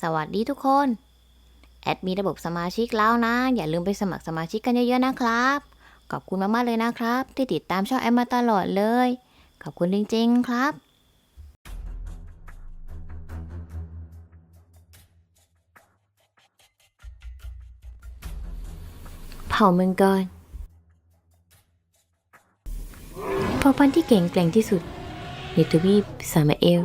สวัสดีทุกคน แอดมีระบบสมาชิกแล้วนะ อย่าลืมไปสมัครสมาชิกกันเยอะๆนะครับ ขอบคุณมากๆเลยนะครับ ที่ติดตามช่องแอดมาตลอดเลย ขอบคุณจริงๆครับเผ่ามังกรเผ่าพันธุ์ที่เก่งแกร่งที่สุดในทวีปสามาเอล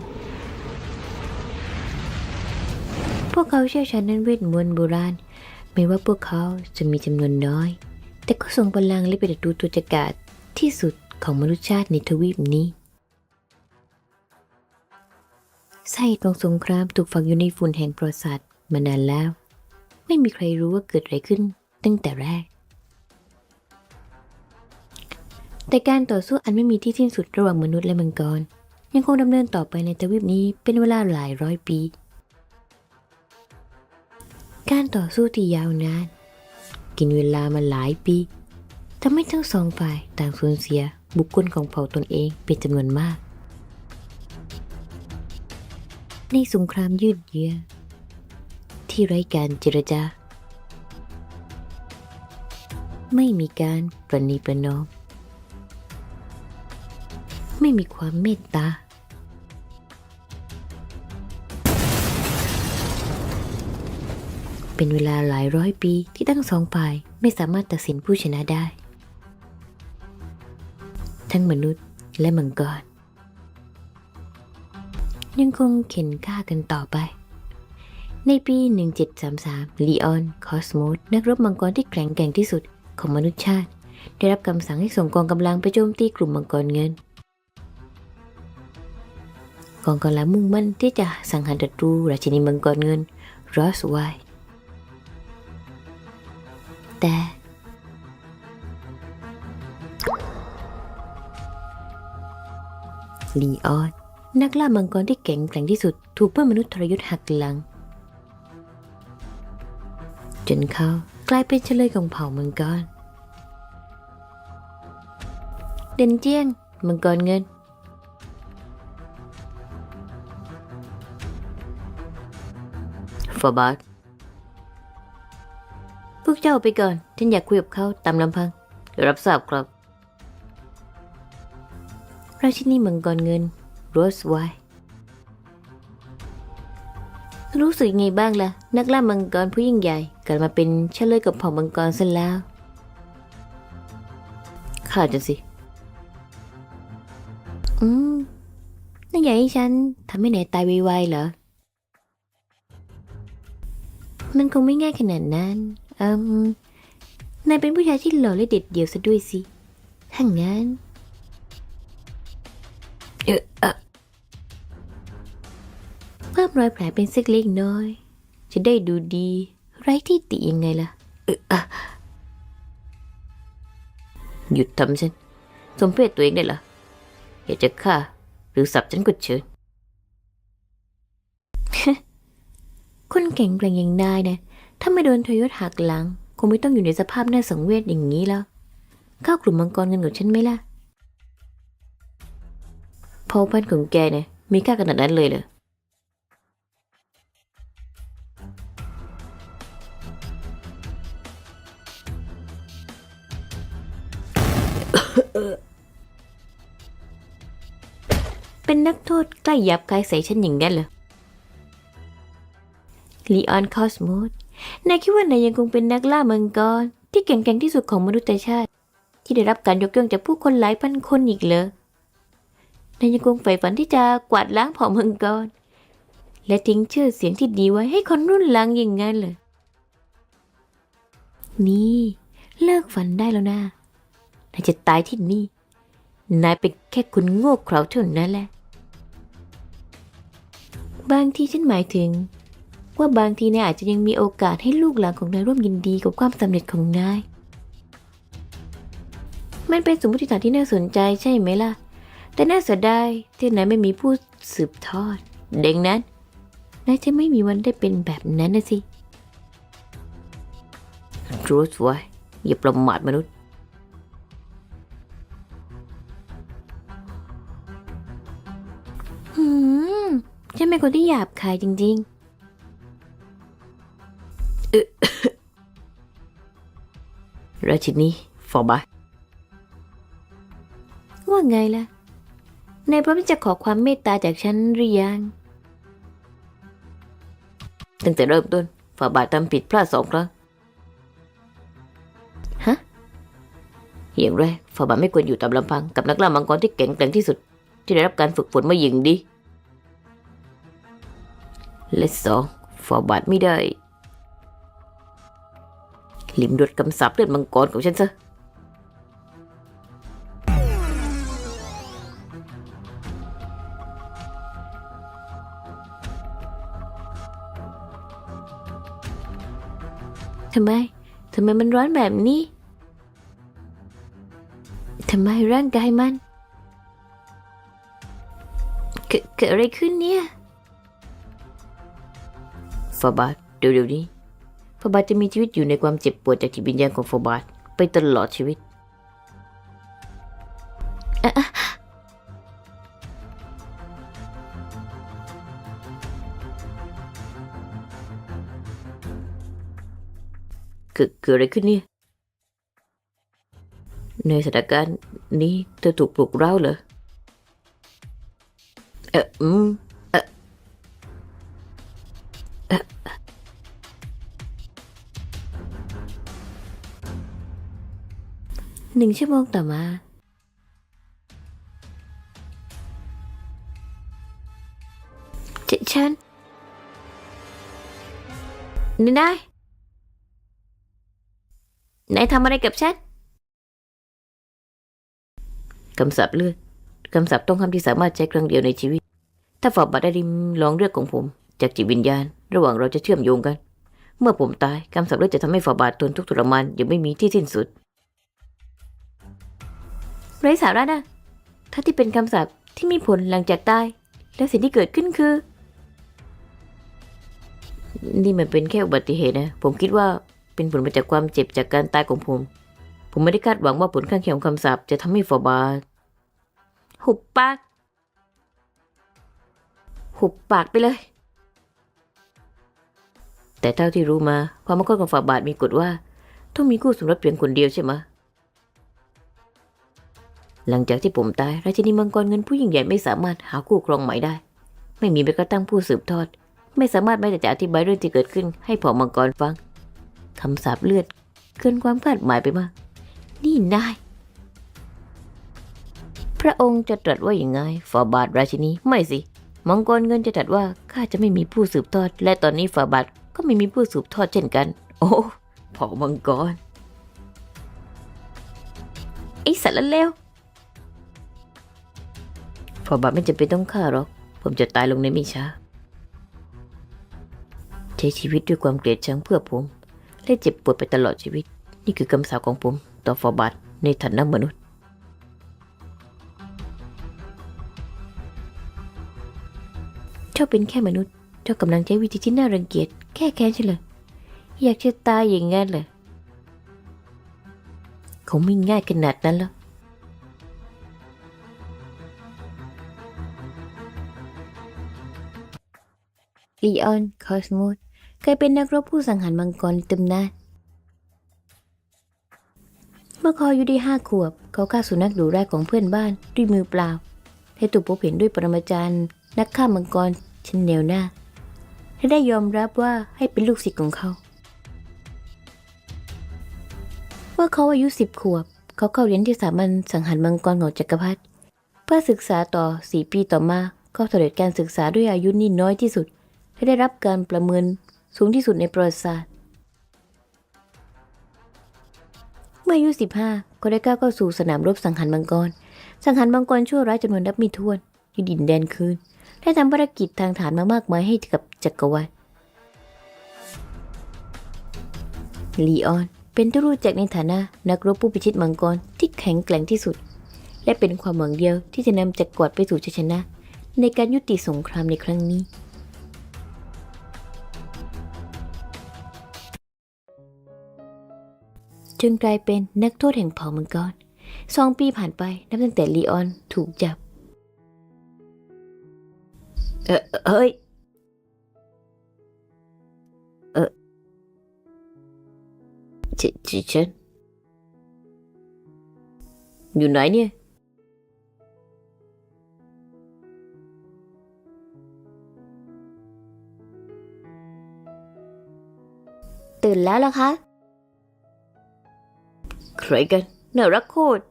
พวกเขาเชี่ยวชาญด้านเวทมนต์โบราณไม่ว่าพวกเขาจะมีจำนวนน้อย แต่ก็ทรงพลังและเป็นศัตรูตัวจักราดที่สุดของมนุษยชาติในทวีปนี้สาเหตุของสงครามถูกฝังอยู่ในฝุ่นแห่งประวัติศาสตร์มานานแล้ว ไม่มีใครรู้ว่าเกิดอะไรขึ้นตั้งแต่แรก แต่การต่อสู้อันไม่มีที่สิ้นสุดระหว่างมนุษย์และมังกร ยังคงดำเนินต่อไปในทวีปนี้เป็นเวลาหลายร้อยปี การต่อสู้ที่ยาวนาน กินเวลามาหลายปีทำให้ทั้งสองฝ่ายต่างสูญเสียบุคคลของเผ่าตนเองเป็นจำนวนมาก ในสงครามยืดเยื้อ ที่ไร้การเจรจา ไม่มีการประนีประนอม ไม่มีความเมตตา เป็นเวลาหลายร้อยปีที่ทั้งสองฝ่ายไม่สามารถตัดสินผู้ชนะได้ ทั้งมนุษย์และมังกรยังคงเข็นฆ่ากันต่อไป ในปี 1733 ลีออน คอสโมส นักรบมังกรที่แข็งแกร่งที่สุดของมนุษยชาติ ได้รับคำสั่งให้ส่งกองกำลังไปโจมตีกลุ่มมังกรเงิน กองกำลังมุ่งมั่นที่จะสังหารศัตรูราชินีมังกรเงินรอสไว แต่ลีออนนักล่ามังกรที่แข็งแกร่งที่สุด ถูกเพื่อนมนุษย์ทรยศหักหลัง จนเขากลายเป็นเฉลยของเผ่ามังกร เด่นเจียง มังกรเงินฟอบาสพ วกเจ้าไปก่อน ฉันอยากคุยกับเขาตามลำพังเดี๋ยวรับทราบครับ ราชินีมังกรเงินโรสไวท์รู้สึกไงบ้างล่ะ นักล่ามังกรผู้ยิ่งใหญ่กลับมาเป็นเฉลยกับเผ่ามังกรซะแล้วข้าจะสิ อืมนั่นอยากให้ฉันทำให้ไหนายตายไวๆเหรอ มันคงไม่ง่ายขนาดนั้น อืมนายเป็นผู้ชายที่หล่อและเด็ดเดี่ยวซะด้วยสิถ้างั้น เอออเพิ่มรอยแผลเป็นสักเล็กน้อย จะได้ดูดี ไร้ที่ติยังไงล่ะ เอออะหยุดทำฉัน สมเพศตัวเองได้เหรออยากจะฆ่า หรือสับฉันก็เชิญคนเก่งแกร่งอย่างนายนะ ถ้าไม่โดนทยศหักหลัง คงไม่ต้องอยู่ในสภาพน่าสังเวชอย่างนี้แล้ว เข้ากลุ่มมังกรเงินกับฉันไหมล่ะพอพันของแกเนี่ยมีค่าขนาดนั้นเลยเหรอเป็นนักโทษใกล้ยับกายใส่ฉันอย่างนั้นเหรอลีออนคอสโมส นายคิดว่านายยังคงเป็นนักล่ามังกรที่แข็งแกร่งที่สุดของมนุษยชาติ ที่ได้รับการยกย่องจากผู้คนหลายพันคนอีกเหรอนายยังคงใฝ่ฝันที่จะกวาดล้างเผ่ามังกรและทิ้งชื่อเสียงที่ดีไว้ให้คนรุ่นหลังอย่างนั้นเหรอนี่เลิกฝันได้แล้วนะนายจะตายที่นี่ นายเป็นแค่คนโง่เขลาเท่านั้นแหละ บางทีฉันหมายถึง ว่าบางทีนายอาจจะยังมีโอกาสให้ลูกหลานของนายร่วมยินดีกับความสำเร็จของนาย มันเป็นสมมติฐานที่น่าสนใจใช่ไหมล่ะ แต่น่าเสียดายที่นายไม่มีผู้สืบทอดดังนั้นนายจะไม่มีวันได้เป็นแบบนั้นนะสิรู้สวยอย่าประมาทมนุษย์หืมฉันเป็นคนที่หยาบคายจริงๆ ราชินีฟอร์บาทว่าไงล่ะนายพร้อมที่จะขอความเมตตาจากฉันหรือยัง ตั้งแต่เริ่มต้นฟาบาททำผิดพลาดสองครั้ง ฮะ อย่างแรกฟาบาทไม่ควรอยู่ตามลำพังกับนักล่ามังกรที่แข็งแกร่งที่สุด ที่ได้รับการฝึกฝนมาอย่างดีและสองฟาบาทไม่ได้ ลิมรดคำสาปเลือดมังกรของฉันซะทำไม ทำไมมันร้อนแบบนี้ ทำไมร่างกายมัน เกิดอะไรขึ้นเนี่ยฟาบาทเดี๋ยวๆนี้ ฟาบาทจะมีชีวิตอยู่ในความเจ็บปวดจากจิตวิญญาณของฟาบาทไปตลอดชีวิต เกิดเกิดอะไรขึ้นเนี่ย ในสถานการณ์นี้เธอถูกปลุกเร้าเหรอ เอออืม หนึ่งชั่วโมงต่อมาฉฉันนี่นายนายทำอะไรกับฉันคำสาปเลือดคำสาปต้องคำที่สามารถใช้ครั้งเดียวในชีวิต ถ้าฝาบาทได้ริมลองเลือดของผม จากจิตวิญญาณ ระหว่างเราจะเชื่อมโยงกัน เมื่อผมตายคำสาปเลือดจะทำให้ฝาบาททนทุกข์ทรมานยังไม่มีที่สิ้นสุด ไร้สาระนะถ้าที่เป็นคำสาปที่มีผลหลังจากตาย แล้วสิ่งที่เกิดขึ้นคือ นี่มันเป็นแค่อุบัติเหตุนะ ผมคิดว่าเป็นผลมาจากความเจ็บจากการตายของผม ผมไม่ได้คาดหวังว่าผลข้างเคียงของคำสาปจะทำให้ฝาบาหุบปาก หุบปากไปเลย แต่เท่าที่รู้มาความมั่นคงของฝาบาทมีกฎว่า ต้องมีคู่สมรสเพียงคนเดียวใช่ไหม หลังจากที่ผมตายราชินีมังกรเงินผู้ยิ่งใหญ่ไม่สามารถหาคู่ครองใหม่ได้ ไม่มีแม้กระทั่งผู้สืบทอด ไม่สามารถแม้แต่จะอธิบายเรื่องที่เกิดขึ้นให้เผ่ามังกรฟังคำสาปเลือดเกินความคาดหมายไปมาก นี่นาย พระองค์จะตรัสว่าอย่างไงฝ่าบาทราชินีไม่สิ มังกรเงินจะตรัสว่าข้าจะไม่มีผู้สืบทอด และตอนนี้ฝ่าบาทก็ไม่มีผู้สืบทอดเช่นกัน โอ้เผ่ามังกรไอ้สารเลว ฝาบาไม่จำเป็นต้องฆ่าหรอก ผมจะตายลงในไม่ช้า ใช้ชีวิตด้วยความเกลียดชังเพื่อผม และเจ็บปวดไปตลอดชีวิต นี่คือคำสาปของผม ต่อฝาบาทในฐานะมนุษย์ เจ้าเป็นแค่มนุษย์ เจ้ากำลังใช้วิธีที่น่ารังเกียจแค่แค้นใช่เลยอยากจะตายอย่างงั้นเหรอคงไม่ง่ายขนาดนั้นแล้ว ลีออนคอสมูดเคยเป็นนักรบผู้สังหารมังกรตำนานเมื่อเขาอายุได้ห้าขวบ เขาฆ่าสุนัขดุร้ายของเพื่อนบ้านด้วยมือเปล่าให้ถูกพบเห็นด้วยปรมาจารย์ นักฆ่ามังกรชั้นแนวหน้าและได้ยอมรับว่าให้เป็นลูกศิษย์ของเขา เมื่อเขาอายุสิบขวบ เขาเข้าเรียนที่สถาบันสังหารมังกรของจักรพรรดิเพื่อศึกษาต่อสี่ปีต่อมาเขาสำเร็จการศึกษาด้วยอายุนี่น้อยที่สุด และได้รับการประเมินสูงที่สุดในประวัติศาสตร์ เมื่ออายุ 15ก็ได้ก้าวเข้าสู่สนามรบสังหารมังกร สังหารมังกรชั่วร้ายจำนวนนับไม่ถ้วนยึดดินแดนคืน ได้ทำภารกิจทางฐานมามากมายให้กับจักรวรรดิลีออนเป็นที่รู้จักในฐานะนักรบผู้พิชิตมังกรที่แข็งแกร่งที่สุด และเป็นความหวังเดียวที่จะนำจักรวรรดิไปสู่ชัยชนะ ในการยุติสงครามในครั้งนี้ จนกลายเป็นนักโทษแห่งเผ่ามังกรสองปีผ่านไปนับตั้งแต่ลีออนถูกจับ เออเฮ้ยฉฉฉันอยู่ไหนเนี่ย ตื่นแล้วล่ะคะ ใครกันน่ารักโคตร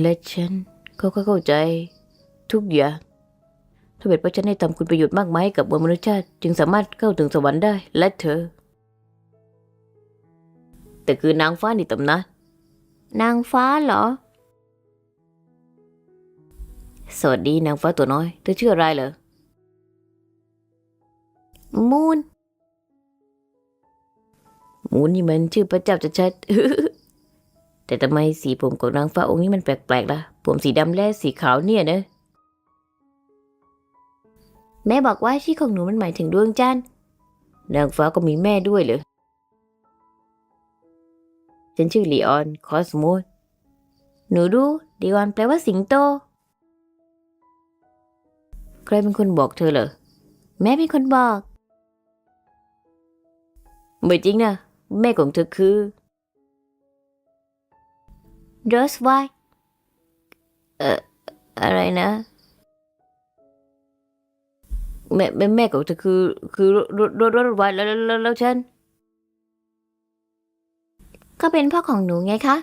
และฉันเขาก็เข้าใจ ทุกอย่างถ้าเป็นเพราะฉันได้ทำคุณประโยชน์มากมายให้กับมวลมนุษยชาติ จึงสามารถเข้าถึงสวรรค์ได้ และเธอ แต่คือนางฟ้าในตำนานนางฟ้าเหรอ สวัสดีนางฟ้าตัวน้อย เธอชื่ออะไรเหรอ มูน หมูนี่มันชื่อพระเจ้าจะชัดแต่ทำไมสีผมของนางฟ้าองค์นี้มันแปลกๆล่ะ ผมสีดำและสีขาวเนี่ยนะ แม่บอกว่าชื่อของหนูมันหมายถึงดวงจันทร์นางฟ้าก็มีแม่ด้วยเหรอ ฉันชื่อลีออนคอสโมสหนูรู้ดีวันแปลว่าสิงโต ใครเป็นคนบอกเธอเหรอ แม่เป็นคนบอก ไม่จริงนะ แม่ของเธอคือโรสไวท์อะไรนะแม่แม่แม่ของเธอคือ คือรถรถรถรถไฟแล้วแล้วแล้วแล้วฉันก็เป็นพ่อของหนูไงคะ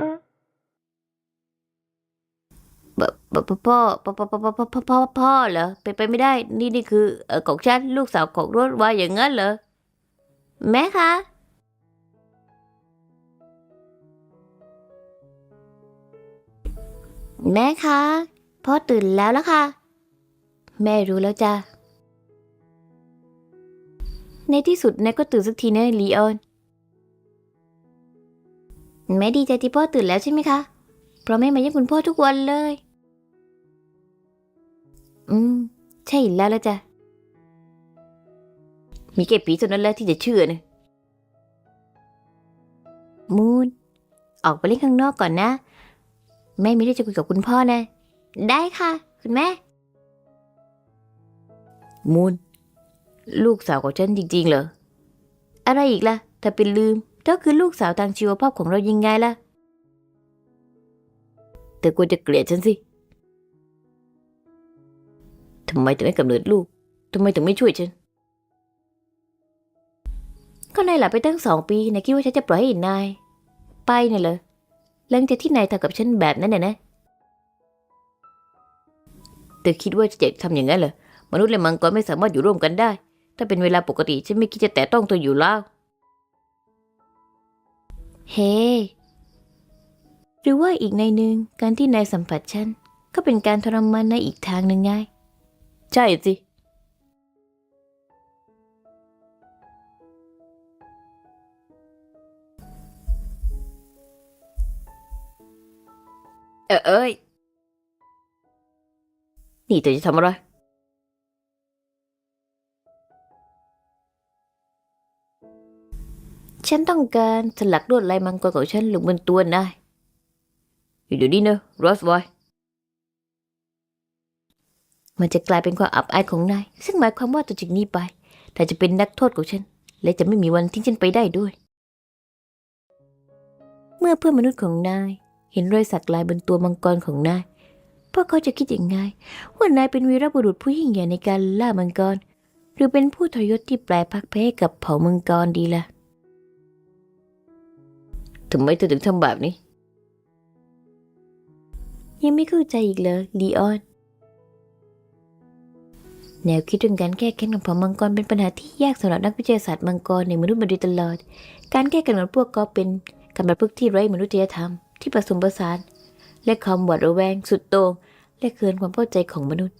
แบบแบบ พ่อพ่อพ่อพ่อพ่อพ่อพ่อพ่อพ่อเหรอเป็นไปไม่ได้ นี่นี่คือของฉันลูกสาวของรถไฟอย่างนั้นเหรอแม่คะแม่คะพ่อตื่นแล้วล้วค่ะ แม่รู้แล้วจ้ะในที่สุดนายก็ตื่นสักทีนะลีออนแม่ดีใจที่พ่อตื่นแล้วใช่ไหมคะ เพราะแม่มาเยี่ยมคุณพ่อทุกวันเลย อืม ใช่แล้วล้วจ้ะ มีแค่ผีเท่านั้นแหละที่จะเชื่อนะมูนออกไปเล่นข้างนอกก่อนนะ แม่มีเรื่องจะคุยกับคุณพ่อนะ ได้ค่ะ คุณแม่ มูนลูกสาวของฉันจริงๆเหรอ อะไรอีกล่ะถ้าเป็นลืมเธอคือลูกสาวทางชีวภาพของเรายังไงล่ะ เธอควรจะเกลียดฉันสิ ทำไมถึงไม่กำเนิดลูกทำไมถึงไม่ช่วยฉัน ก็นายหลับไปตั้งสองปีนายคิดว่าฉันจะปล่อยให้นาย ไปน่ะเหรอหลังจากที่นายทำกับฉันแบบนั้นน่ะนะเธอคิดว่าจะทำอย่างนั้นเหรอมนุษย์และมังกรไม่สามารถอยู่ร่วมกันได้ ถ้าเป็นเวลาปกติฉันไม่คิดจะแตะต้องเธออยู่แล้ว เฮ้หรือว่าอีกในหนึ่งการที่นายสัมผัสฉันก็เป็นการทรมานในอีกทางหนึ่งไง ใช่สิเออเอ้ยนี่เธอจะทำอะไรฉันต้องการสลักลวดลายมังกรของฉันลงบนตัวนายอยู่เดี๋ยวนี้เนอะรอสบอย มันจะกลายเป็นความอับอายของนาย ซึ่งหมายความว่าต่อจากนี้ไปนายจะเป็นนักโทษของฉัน และจะไม่มีวันทิ้งฉันไปได้ด้วย เมื่อเพื่อนมนุษย์ของนาย เห็นรอยสักลายบนตัวมังกรของนายพวกเขาจะคิดอย่างไงว่านายเป็นวีรบุรุษผู้ยิ่งใหญ่ในการล่ามังกร หรือเป็นผู้ทรยศที่แปลพักแพ้กับเผ่ามังกรดีล่ะทำไมเธอถึงทำแบบนี้ ยังไม่เข้าใจอีกเลยลีออน แนวคิดเรื่องการแก้แค้นของเผ่ามังกรเป็นปัญหาที่ยากสำหรับนักวิทยาศาสตร์มังกรในมนุษย์มาโดยตลอด การแก้กันของพวกก็เป็นการประพฤติที่ไร้มนุษยธรรมที่ผสมผสาน และความหวาดระแวงสุดโต่งและเกินความเข้าใจของมนุษย์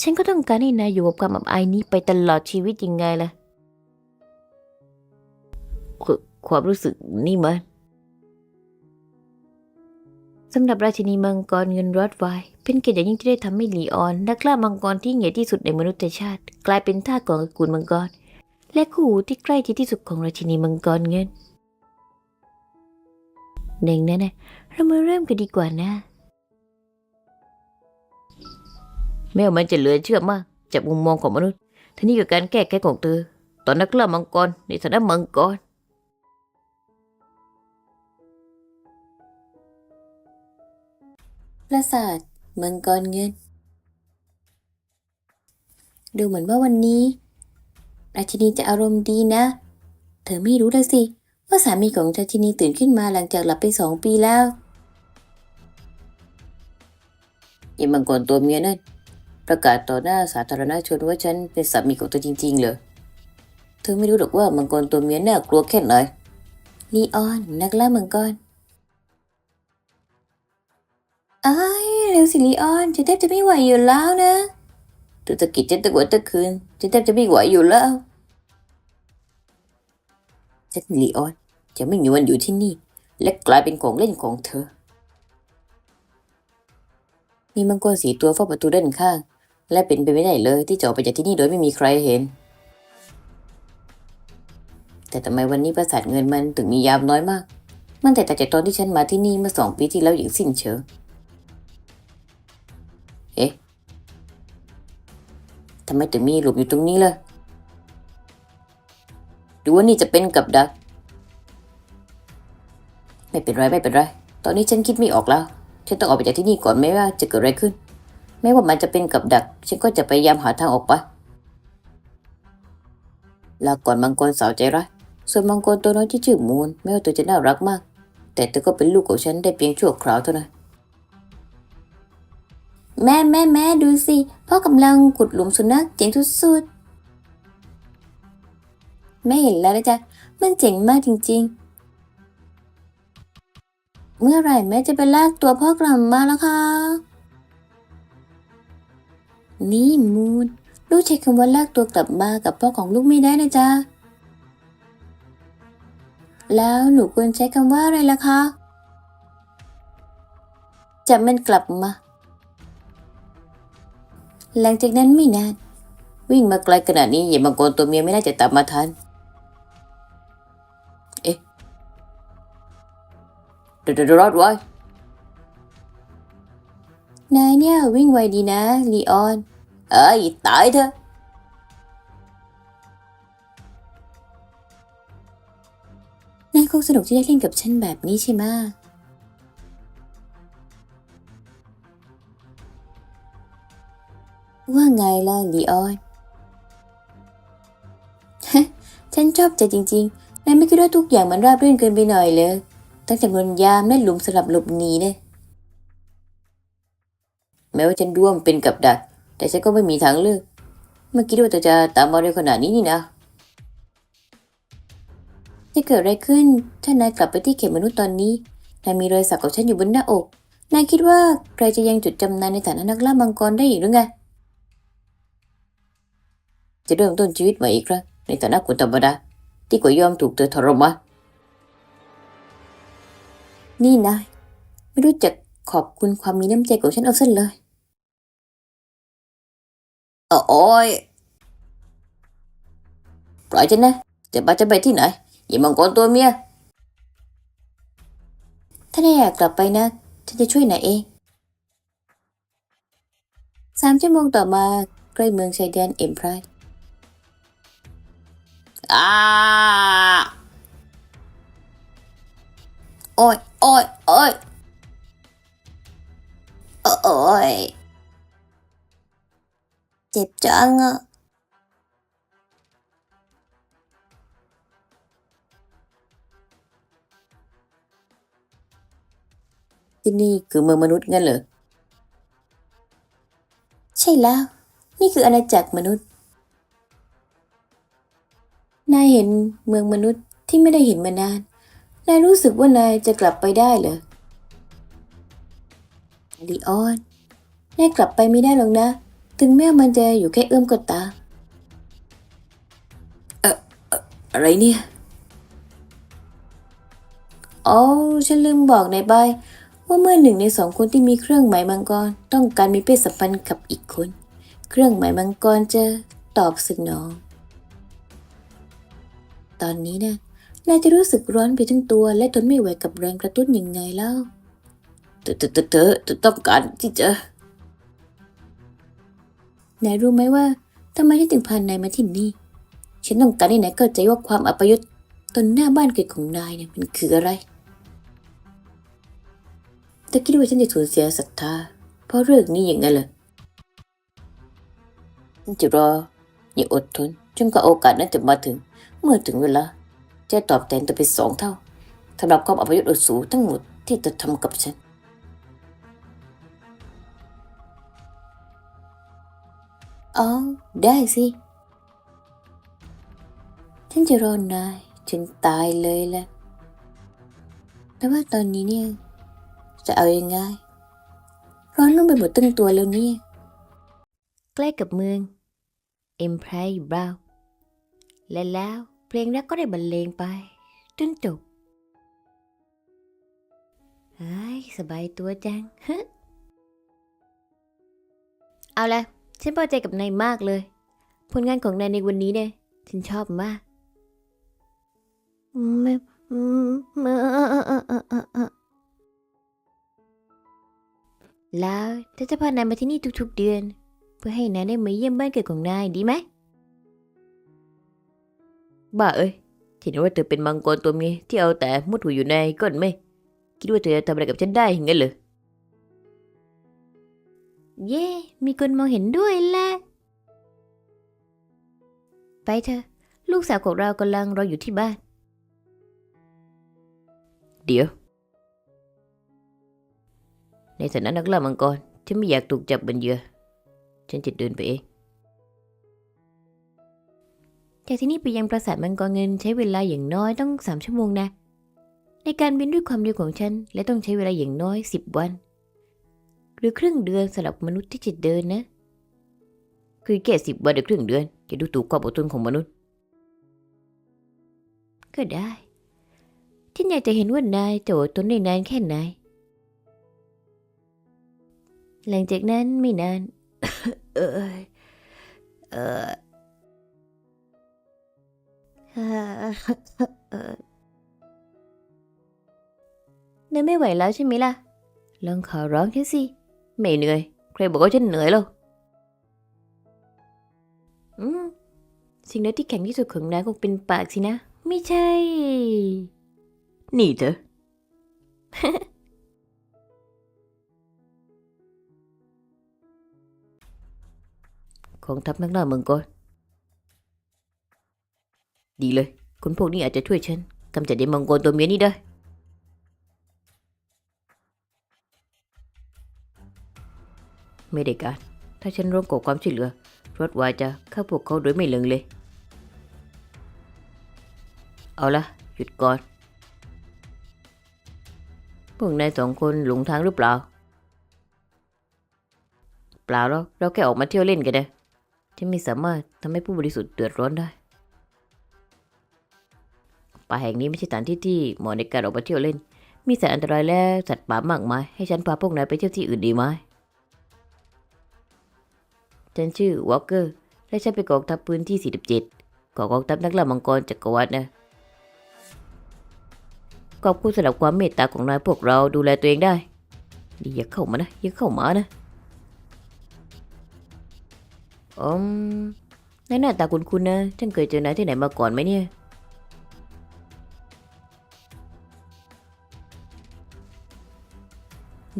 ฉันก็ต้องการให้นายอยู่กับความอับอายนี้ไปตลอดชีวิตยังไงล่ะความรู้สึกนี่มันสำหรับราชินีมังกรเงินรอดไวเป็นเกียรติยิ่งที่ได้ทำให้ลีออนนักล่ามังกรที่ใหญ่ที่สุดในมนุษยชาติ กลายเป็นท่าของตระกูลมังกร และคู่หูที่ใกล้ชิดที่สุดของราชินีมังกรเงินหนึ่งนั้นนะเรามาเริ่มกันดีกว่านะแมวมันจะเหลือเชื่อมากจากมุมมองของมนุษย์ทีนี้กับการแก้แค้ของเธอตอนนักล่ามังกรในฐานะมังกรปราสาท มืองกรเงิน ดูเหมือนว่าวันนี้ ราชินีจะอารมณ์ดีนะ เธอไม่รู้แล้วสิ ว่าสามีของราชินีตื่นขึ้นมาหลังจากหลับไปสองปีแล้วยิ่มังกรตัวเมียนั่นประกาศต่อหน้าสาธารณชนว่าฉันเป็นสามีของเธอจริง ๆ เหรอ เธอไม่รู้หรอกว่ามังกรตัวเมียน่ากลัวแค่ไหนลีออน นักล่าเมืองกรอ้าย เร็วสิลีออนจะแทบจะไม่ไหวอยู่แล้วนะเธอตะกิดฉันตะวันตะคืนฉันแทบจะไม่ไหวอยู่แล้วฉันลีออนจะไม่มีวันอยู่ที่นี่ และกลายเป็นของเล่นของเธอ มีมังกรสีตัวเฝ้าประตูด้านข้าง และเป็นไปไม่ได้เลยที่จะออกไปจากที่นี่โดยไม่มีใครเห็น แต่ทำไมวันนี้ประสาทเงินมันถึงมียามน้อยมาก มันแต่ต่างจากตอนที่ฉันมาที่นี่เมื่อสองปีที่แล้วอย่างสิ้นเชิง ทำไมถึงมีหลุมอยู่ตรงนี้ล่ะหรือว่านี่จะเป็นกับดัก ไม่เป็นไรไม่เป็นไร ตอนนี้ฉันคิดไม่ออกแล้ว ฉันต้องออกไปจากที่นี่ก่อนไม่ว่าจะเกิดอะไรขึ้น ไม่ว่ามันจะเป็นกับดัก ฉันก็จะพยายามหาทางออกไปลาก่อนมังกรสาวใจร้ายส่วนมังกรตัวน้อยที่ชื่อมูนแม้ว่าตัวจะน่ารักมาก แต่เธอก็เป็นลูกของฉันได้เพียงชั่วคราวเท่านั้น แม่แม่แม่ดูสิพ่อกำลังขุดหลุมสุนัขเจ๋งสุดๆแม่เห็นแล้วนะจ๊ะ มันเจ๋งมากจริง ๆ เมื่อไหร่แม่จะไปลากตัวพ่อกลับมาแล้วคะนี่มูนลูกใช้คำว่าลากตัวกลับมากับพ่อของลูกไม่ได้นะจ๊ะ แล้วหนูควรใช้คำว่าอะไรล่ะคะจับมันกลับมา หลังจากนั้นไม่นาน วิ่งมาไกลขนาดนี้อย่ามังกรตัวเมียไม่น่าจะตามมาทัน เอ๊ะเดี๋ยวรอดไว้นายเนี่ยวิ่งไวดีนะลีออน เอ้ยตายเถอะนายคงสนุกที่ได้เล่นกับฉันแบบนี้ใช่ไหม ไงล่ะลีออนฉันชอบใจจริงๆนายไม่คิดว่าทุกอย่างมันราบรื่นเกินไปหน่อยเลย ตั้งแต่เงินยามและหลุมสลับหลบหนีเนี่ยแม้ว่าฉันร่วมเป็นกับดัก แต่ฉันก็ไม่มีทางเลือกเมื่อกี้ว่าเธอจะตามมาเร็วขนาดนี้นี่นะจะเกิดอะไรขึ้น ถ้านายกลับไปที่เขตมนุษย์ตอนนี้นายมีรอยสักของฉันอยู่บนหน้าอก นายคิดว่าใครจะยังจดจำนายในฐานะนักล่ามังกรได้อีกหรือไง จะเริ่มต้นชีวิตใหม่อีกครั้งในฐานะคนธรรมดาที่กว่ายอมถูกเธอทรมานนี่นายไม่รู้จักขอบคุณความมีน้ำใจของฉันเอาซะเลยเออโอ้ยปล่อยฉันนะจะไปจะไปที่ไหนอย่ามังกรตัวเมียถ้านายอยากกลับไปนะฉันจะช่วยนายเองสามชั่วโมงต่อมาใกล้เมืองชายแดนเอ็มไพราย อ้าโอ้ยโอ้ยโอ้ยโอ้ยโอ้ยเจ็บจังอะที่นี่คือเมืองมนุษย์งั้นเหรอ ใช่แล้ว นี่คืออาณาจักรมนุษย์ นายเห็นเมืองมนุษย์ที่ไม่ได้เห็นมานาน นายรู้สึกว่านายจะกลับไปได้เหรอลีออน นายกลับไปไม่ได้หรอกนะ ถึงแม้มันจะอยู่แค่เอื้อมก็ตามอะไรเนี่ย อ๋อ ฉันลืมบอกนายไปว่าเมื่อหนึ่งในสองคนที่มีเครื่องหมายมังกร ต้องการมีเพศสัมพันธ์กับอีกคน เครื่องหมายมังกรจะตอบสนอง ตอนนี้นะนายจะรู้สึกร้อนไปทั้งตัว และทนไม่ไหวกับแรงกระตุ้นยังไงเล่าเธอเธอเธอเธอเธอต้องการที่จะนายรู้ไหมว่าทำไมฉันถึงพานายมาที่นี่ ฉันต้องการให้นายเข้าใจว่าความอัปยศตนหน้าบ้านเกิดของนายเนี่ยมันคืออะไรแต่คิดว่าฉันจะสูญเสียศรัทธา เพราะเรื่องนี้อย่างนั้นเหรอฉันจะรออย่าอดทนจนกว่าโอกาสนั้นจะมาถึง เมื่อถึงเวลาจะตอบแทนตัวเป็นสองเท่าสำหรับความอัปยศอดสูทั้งหมดที่เธอทำกับฉัน อ๋อ ได้สิ ฉันจะรอนายจนตายเลยแหละ แต่ว่าตอนนี้เนี่ย จะเอาอยังไง ร้อนลงไปหมดตั้งตัวแล้วเนี่ย ใกล้กับเมือง เอ็มไพร์บราวและแล้ว เพลงรักก็ได้บรรเลงไป จนจบเฮ้ยสบายตัวจังฮะเอาละฉันพอใจกับนายมากเลย ผลงานของนายในวันนี้เนี่ย ฉันชอบมากไม่ไม่แล้วฉันจะพานายมาที่นี่ทุกๆเดือน เพื่อให้นายได้มาเยี่ยมบ้านเกิดของนายดีไหม บ้าเอ้ยเห็นว่าเธอเป็นมังกรตัวเมียที่เอาแต่มุดหัวอยู่ในก้อนเมฆคิดว่าเธอจะทำอะไรกับฉันได้งั้นเหรอเย่มีคนมองเห็นด้วยแหละไปเถอะ ลูกสาวของเรากำลังรออยู่ที่บ้าน เดี๋ยว ในฐานะนักล่ามังกรฉันไม่อยากถูกจับเป็นเหยื่อฉันจะเดินไปเอง จากที่นี่ไปยังปราสาทมังกรเงินใช้เวลาอย่างน้อยต้องสามชั่วโมงนะ ในการบินด้วยความเร็วของฉัน และต้องใช้เวลาอย่างน้อยสิบวัน หรือครึ่งเดือนสำหรับมนุษย์ที่จะเดินนะ คือแค่สิบวันหรือครึ่งเดือน จะดูถูกความอดทนของมนุษย์ ก็ได้ฉันอยากจะเห็นว่านายจะอดทนได้นานแค่ไหนหลังจากนั้นไม่นาน เออเออ เออนายไม่ไหวแล้วใช่ไหมล่ะ ลองขอร้องฉันสิ ไม่เหนื่อย ใครบอกว่าฉันเหนื่อยแล้วอืม สิ่งใดที่แข็งที่สุดของนายคงเป็นปากสินะ ไม่ใช่ นี่เธอของทัพนักล่าเมืองก่อน ดีเลยคนพวกนี้อาจจะช่วยฉันกำจัดไอ้มังกรตัวเมียนี่ได้ ไม่ได้การ ถ้าฉันร้องขอความช่วยเหลือรถวายจะเข้าพวกเขาโดยไม่เลิงเลย เอาละหยุดก่อน พวกนายสองคนหลงทางหรือเปล่า เปล่าหรอกเราแค่ออกมาเที่ยวเล่นกันนะฉันไม่สามารถทำให้ผู้บริสุทธิ์เดือดร้อนได้ ป่าแห่งนี้ไม่ใช่สถานที่ที่เหมาะในการออกมาเที่ยวเล่น มีสัตว์อันตรายและสัตว์ป่ามากมายให้ฉันพาพวกนายไปเที่ยวที่อื่นดีไหมฉันชื่อวอลเกอร์และฉันเป็นกองทัพพื้นที่ 47 ของกองทัพนักล่ามังกรจักรวรรดินะขอบคุณสำหรับความเมตตาของนายพวกเราดูแลตัวเองได้ดีอย่าเข้ามานะอย่าเข้ามานะอืมนาหน้าตาคุณคุณนะฉันเคยเจอนายที่ไหนมาก่อนไหมเนี่ย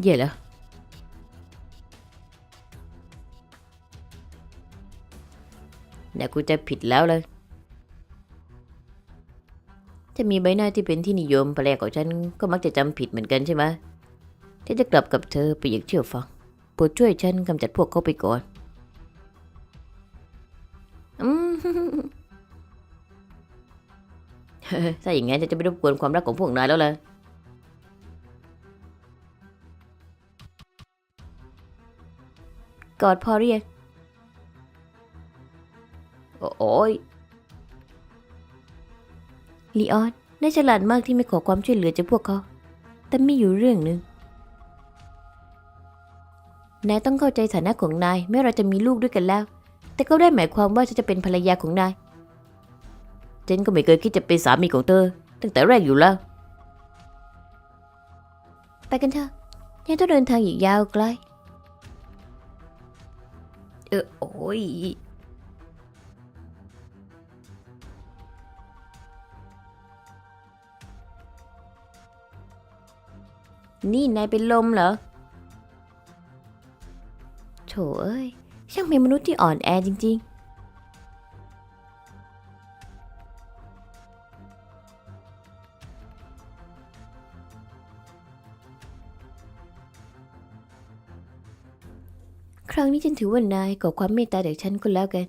เย่แล้วเนี่ยกูจะผิดแล้วเลยถ้ามีใบหน้าที่เป็นที่นิยมภรรยาของฉันก็มักจะจำผิดเหมือนกันใช่ไหมฉันจะกลับกับเธอไปอย่างเชื่อฟังโปรดช่วยฉันกำจัดพวกเขาไปก่อน อืมถ้าอย่างงั้นฉันจะไม่รบกวนความรักของพวกนายแล้วล่ะ กอดพอเรียกโอโอ้ยลีออนนาฉลาดมากที่ไม่ขอความช่วยเหลือจากพวกเขา แต่มีอยู่เรื่องหนึ่งนายต้องเข้าใจฐานะของนายแม้เราจะมีลูกด้วยกันแล้ว แต่ก็ได้หมายความว่าฉันจะเป็นภรรยาของนายฉันก็ไม่เคยคิดจะเป็นสามีของเธอ ตั้งแต่แรกอยู่แล้ว ไปกันเถอะยังต้องเดินทางอีกยาวไกล เออโอ้ยนี่นายเป็นลมเหรอ โถเอ้ย ช่างเป็นมนุษย์ที่อ่อนแอจริงๆ รั้งนี้ฉันถือว่านายกับความเมตตาเด็กฉันก็แล้วกัน